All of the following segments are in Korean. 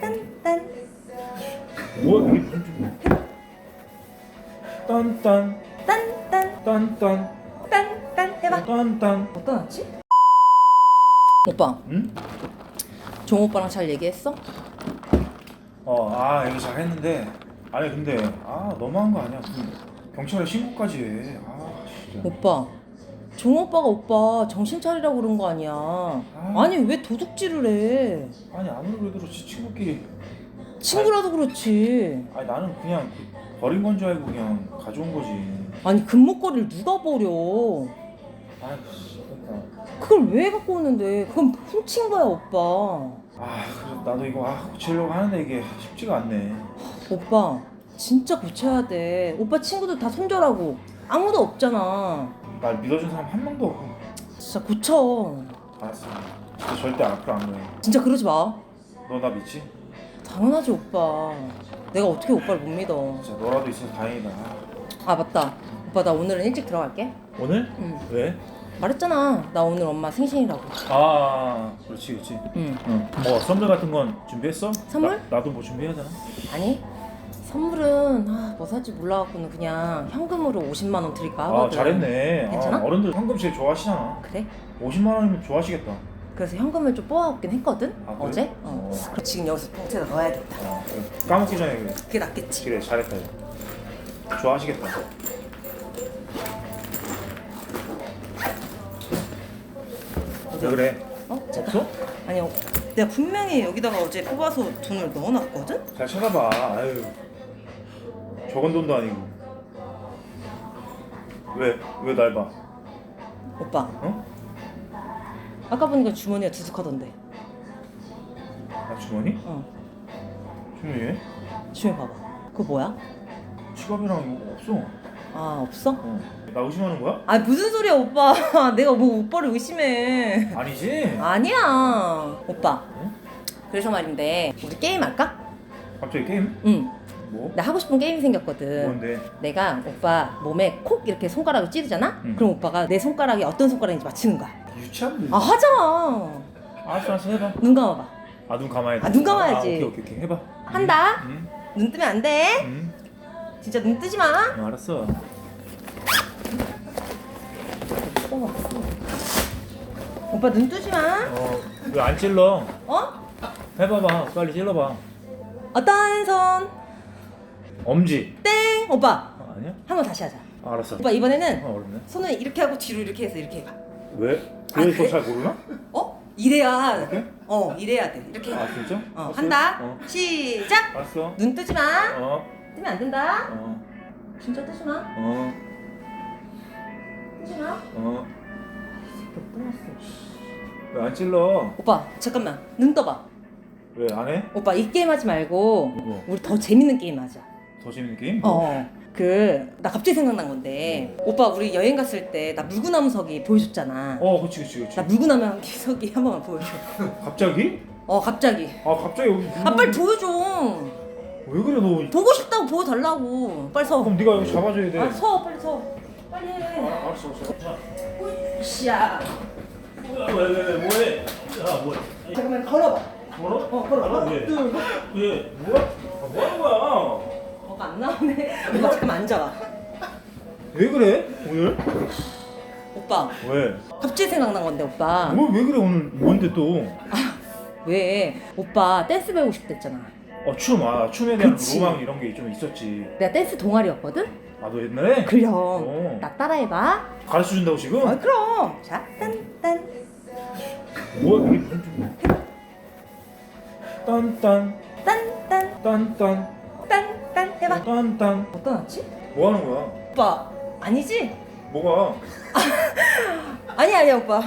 딴딴. 뭐? 이게 딴딴. 딴딴. 딴딴. 딴딴. 해봐. 딴딴. 어떤 왔지? 오빠. 응? 종 오빠랑 잘 얘기했어? 어아 얘기 잘 했는데. 아니 근데 아 너무한 거 아니야. 그 경찰에 신고까지 해 아 진짜. 오빠 종 오빠가 오빠 정신 차리라고 그런 거 아니야? 아니 왜 도둑질을 해? 아니 아무리 그래도 지 친구끼리. 친구라도 그렇지. 아니 나는 그냥 그 버린 건 줄 알고 그냥 가져온 거지. 아니 금목걸이를 누가 버려? 아 그러니까 그걸 왜 갖고 오는데? 그건 훔친 거야 오빠. 아 그래 나도 이거 아 고치려고 하는데 이게 쉽지가 않네. 오빠 진짜 고쳐야 돼. 오빠 친구들 다 손절하고. 아무도 없잖아 날 믿어준 사람 한 명도 없고. 진짜 고쳐. 알았어. 진짜 절대 앞으로 안 그래 진짜 그러지 마. 너 나 믿지? 당연하지 오빠. 내가 어떻게 오빠를 못 믿어. 진짜 너라도 있어서 다행이다. 아 맞다. 오빠 나 오늘은 일찍 들어갈게. 오늘? 응. 왜? 말했잖아. 나 오늘 엄마 생신이라고. 아 그렇지 그렇지. 응. 응. 뭐 선물 같은 건 준비했어? 선물? 나, 나도 뭐 준비해야 되나? 아니 선물은 아, 뭐 살지 몰라갖고는 그냥 현금으로 50만 원 드릴까 하거든 아 잘했네 괜찮아? 아, 어른들 현금 제일 좋아하시잖아 그래? 50만 원이면 좋아하시겠다 그래서 현금을 좀 뽑아왔긴 했거든 아, 그래? 어제? 어. 어. 그럼 지금 여기서 봉투에다 넣어야겠다 어, 그래. 까먹기 전에 그래 그게 낫겠지 그래 잘했다 이거. 좋아하시겠다 왜 그래? 어? 잠깐 없어? 아니 어, 내가 분명히 여기다가 어제 뽑아서 돈을 넣어놨거든? 잘 찾아봐 아유 적은 돈도 아니고 왜? 왜 날 봐? 오빠 어? 아까 보니까 주머니가 두둑하던데 아 주머니? 어 주머니 왜? 주머니 봐봐 그거 뭐야? 지갑이랑 이거 없어 아 없어? 어. 나 의심하는 거야? 아 무슨 소리야 오빠 내가 뭐 오빠를 의심해 아니지 아니야 오빠 응? 그래서 말인데 우리 게임 할까? 갑자기 게임? 응. 뭐? 나 하고 싶은 게임이 생겼거든. 뭔데? 내가 오빠 몸에 콕 이렇게 손가락을 찌르잖아? 응. 그럼 오빠가 내 손가락이 어떤 손가락인지 맞히는 거야. 유치한 아 하자. 알았어 알았어 해봐 눈 감아봐. 아 눈 감아야지 아, 눈 감아야지. 아, 오케이 오케이 오케이 해봐 한다. 응? 눈 뜨면 안 돼. 응? 진짜 눈 뜨지 마. 응 알았어 오빠 눈 뜨지 마. 어 왜 안 찔러? 어? 해봐봐 빨리 찔러봐 어떤 손? 엄지 땡. 오빠 아, 아니야? 한 번 다시 하자. 아, 알았어 오빠 이번에는 어 어렵네 손을 이렇게 하고 뒤로 이렇게 해서 이렇게 해봐. 왜? 아, 그래서 그래? 잘 모르나? 어? 이래야. 이렇게? 어 이래야 돼. 이렇게. 아 진짜? 어 알았어. 한다. 어 시작. 알았어 눈 뜨지 마. 어 뜨면 안 된다. 어, 진짜 뜨지 마. 어, 뜨지 마. 어. 떠났어. 왜 안 찔러? 오빠 잠깐만 눈 떠봐. 왜 안 해? 오빠 이 게임 하지 말고 뭐? 우리 더 재밌는 게임 하자. 더 재밌는 게임? 어. 그 나 갑자기 생각난 건데 오빠 우리 여행 갔을 때 나 물구나무서기 보여줬잖아. 어, 그치, 그치, 그치. 나 물구나무서기 한 번만 보여줘. 갑자기? 어 갑자기. 아, 갑자기 여기. 아 빨리 보여줘. 왜 그래, 너? 보고 싶다고 보여달라고. 빨리 서. 그럼 네가 여기 잡아줘야 돼. 아 서 빨리 서. 빨리 해. 아, 알았어, 알았어. 씨야. 왜, 왜, 왜, 뭐해? 야, 뭐해? 잠깐만 걸어봐. 걸어? 어 걸어. 아, 하나 왜? 둘. 왜? 뭐야? 아, 뭐 하는 거야? 안 나오네. 오빠 잠깐만 앉아봐. 왜 그래? 오늘? 오빠 왜? 갑자기 생각난 건데 오빠. 뭐, 왜 그래, 오늘? 뭔데 또? 왜 오빠 댄스 배우고 싶댔잖아. 어, 춤, 아, 춤에 대한 그치. 로망 이런 게 좀 있었지. 내가 댄스 동아리였거든. 아, 너 옛날에? 그럼 어. 나 따라해봐. 가르쳐 준다고 지금? 아 그럼. 자 딴딴 뭐야, 이게 무슨 춤? 딴딴, 딴딴 딴딴, 딴딴 해봐. 딴딴. 어떤 왔지? 뭐 하는 거야? 오빠 아니지? 뭐가? 아니 아니야 오빠.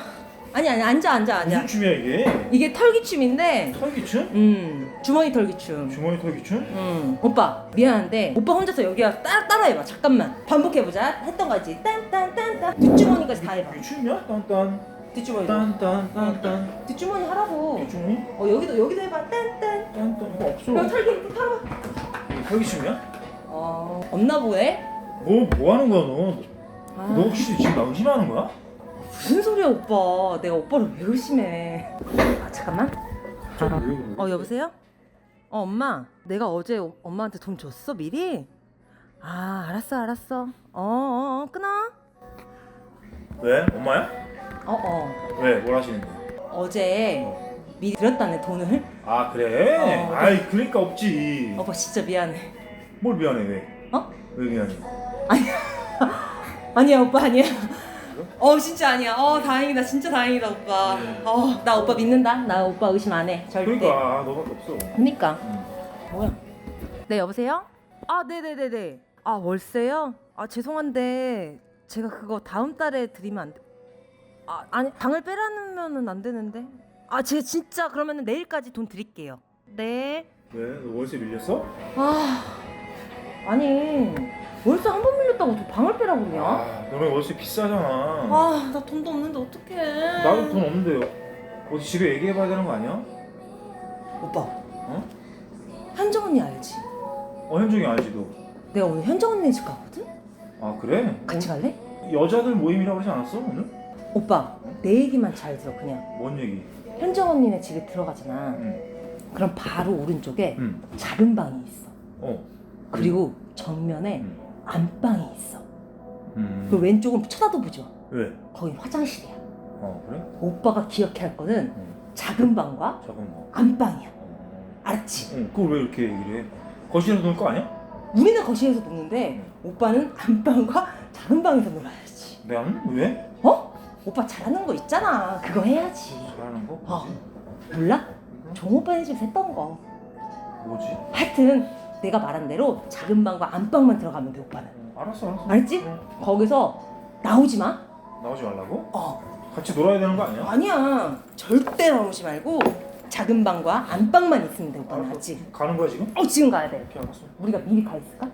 아니 아니 앉아 앉아 앉아. 무슨 춤이야 이게? 이게 털기춤인데. 털기춤? 음 주머니 털기춤. 주머니 털기춤? 음 오빠 미안한데 오빠 혼자서 여기 와서 따, 따라해봐 잠깐만 반복해보자 했던 거지 딴딴딴딴 뒷주머니까지 다 해봐 이게 춤이야? 딴딴, 뒷주머니 딴딴, 딴딴. 뒷주머니 하라고 춤이? 어 여기도 여기도 해봐 딴딴 딴딴. 이거 없어. 그럼 털기 털어봐 이게 털기춤이야? 어 없나 보네 뭐, 뭐 하는 거야 너? 아, 너 혹시 지금 나 의심하는 거야? 무슨 소리야 오빠 내가 오빠를 왜 의심해 아 잠깐만 갑자기 왜 그래? 어 여보세요? 어 엄마 내가 어제 오- 엄마한테 돈 줬어 미리? 아 알았어 알았어 어 어 어, 끊어 왜? 엄마야? 어 어 왜? 뭘 하시는데? 어제 미리 드렸다네 돈을 아 그래? 어. 아이 그러니까 없지 오빠 진짜 미안해 뭘 미안해 왜? 어? 왜 미안해? 아니야 오빠 아니야 어 진짜 아니야 어 다행이다 진짜 다행이다 오빠 어 나 오빠 믿는다 나 오빠 의심 안 해 절대 그러니까 아, 너밖에 없어 그니까 응. 뭐야 네 여보세요? 아 네네네네 아 월세요? 아 죄송한데 제가 그거 다음 달에 드리면 안 돼? 아 아니 방을 빼라면은 안 되는데 아 제가 진짜 그러면은 내일까지 돈 드릴게요 네 왜? 너 월세 밀렸어? 아 아니 월세 한 번 밀렸다고 또 방을 빼라고 그러냐? 아 너네 월세 비싸잖아 아 나 돈도 없는데 어떡해 나도 돈 없는데 어디 집에 얘기해봐야 되는 거 아니야? 오빠 어? 현정 언니 알지? 어 현정이 알지 너? 내가 오늘 현정 언니 집 가거든? 아 그래? 같이 갈래? 여자들 모임이라고 그러지 않았어 오늘? 오빠 내 얘기만 잘 들어 그냥 뭔 얘기? 현정 언니네 집에 들어가잖아 응. 그럼 바로 오른쪽에 응. 작은 방이 있어 어. 그리고 정면에 응. 안방이 있어 음. 그 왼쪽은 쳐다도 보지 마 왜? 거긴 화장실이야 어 그래? 오빠가 기억해야 할 거는 응. 작은 방과 잠깐만. 안방이야 어. 알았지? 응. 그걸 왜 이렇게 얘기를 해? 거실에서 놀 거 아니야? 우리는 거실에서 노는데 오빠는 안방과 작은 방에서 놀아야지 나는 왜? 어? 오빠 잘하는 거 있잖아 그거 해야지 잘하는 거? 어. 몰라? 종 오빠네 집에서 했던 거 뭐지? 하여튼 내가 말한 대로 작은 방과 안방만 들어가면 돼 오빠는 어, 알았어 알았어. 알았지? 응. 거기서 나오지 마 나오지 말라고? 어. 같이 놀아야 되는 거 아니야? 아니야 절대 나오지 말고 작은 방과 안방만 있으면 돼 오빠는 알았어. 알지? 가는 거야 지금? 어 지금 가야 돼 이렇게 알았어. 우리가 미리 가 있을까?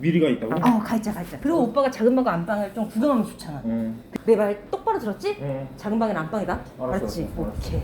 미리 가 있다고? 어 가있자 가있자 그리고 오빠가 작은 방과 안방을 좀 구경하면 좋잖아 응. 내 말 똑바로 들었지? 응. 작은 방은 안방이다 알았어, 알았지? 알았어, 알았어. 오케이